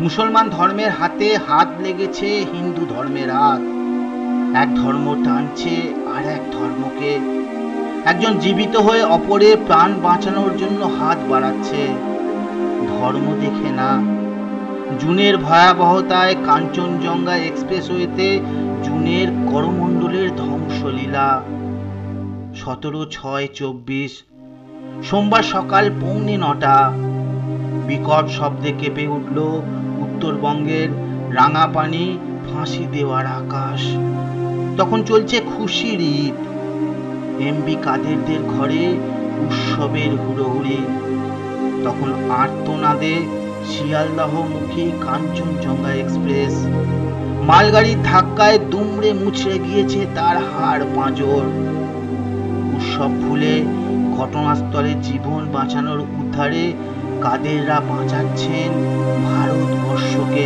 মুসলমান ধর্মের হাতে হাত লেগেছে হিন্দু ধর্মের হাত। এক ধর্ম টানছে আর এক ধর্মকে। একজন জীবিত হয়ে অপরের প্রাণ বাঁচানোর জন্য হাত বাড়াচ্ছে। ধর্ম দেখে না। জুনের ভয়াবহতায় কাঞ্চনজঙ্ঘা এক্সপ্রেসওয়েতে জুনের করমণ্ডলের ধ্বংসলীলা। সতেরো ছয় চব্বিশ, সোমবার সকাল পৌনে নটা। বিকট শব্দে কেঁপে উঠল উত্তরবঙ্গের রাঙাপানি ফাঁসি দেওয়ার আকাশ। তখন চলছে খুশির ঈদ। এমবি কাদেরদের ঘরে উৎসবের হুড়োহুড়ি। তখন আর্তনাদে শিয়ালদাহমুখী কাঞ্চনজঙ্ঘা এক্সপ্রেস। মালগাড়ির ধাক্কায় দুমড়ে মুছড়ে গিয়েছে তার হাড় পাঁজর। উৎসব ভুলে ঘটনাস্থলে জীবন বাঁচানোর উদ্ধারে কাদেররা বাঁচাচ্ছেন ভারতবর্ষকে।